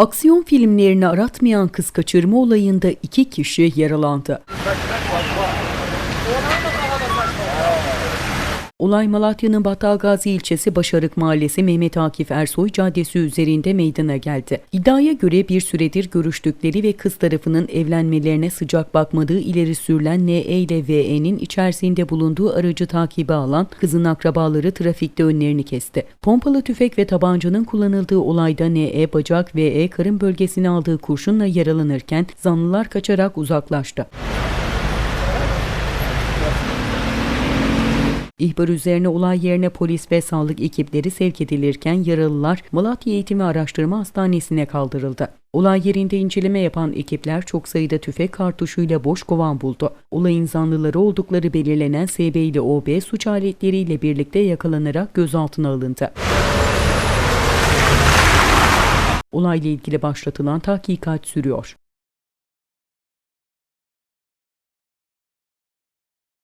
Aksiyon filmlerini aratmayan kız kaçırma olayında iki kişi yaralandı. Olay Malatya'nın Battalgazi ilçesi Başarık Mahallesi Mehmet Akif Ersoy Caddesi üzerinde meydana geldi. İddiaya göre bir süredir görüştükleri ve kız tarafının evlenmelerine sıcak bakmadığı ileri sürülen NE ile VE'nin içerisinde bulunduğu aracı takibe alan kızın akrabaları trafikte önlerini kesti. Pompalı tüfek ve tabancanın kullanıldığı olayda NE bacak VE karın bölgesine aldığı kurşunla yaralanırken zanlılar kaçarak uzaklaştı. İhbar üzerine olay yerine polis ve sağlık ekipleri sevk edilirken yaralılar Malatya Eğitim ve Araştırma Hastanesi'ne kaldırıldı. Olay yerinde inceleme yapan ekipler çok sayıda tüfek kartuşuyla boş kovan buldu. Olayın zanlıları oldukları belirlenen SB ile OB suç aletleriyle birlikte yakalanarak gözaltına alındı. Olayla ilgili başlatılan tahkikat sürüyor.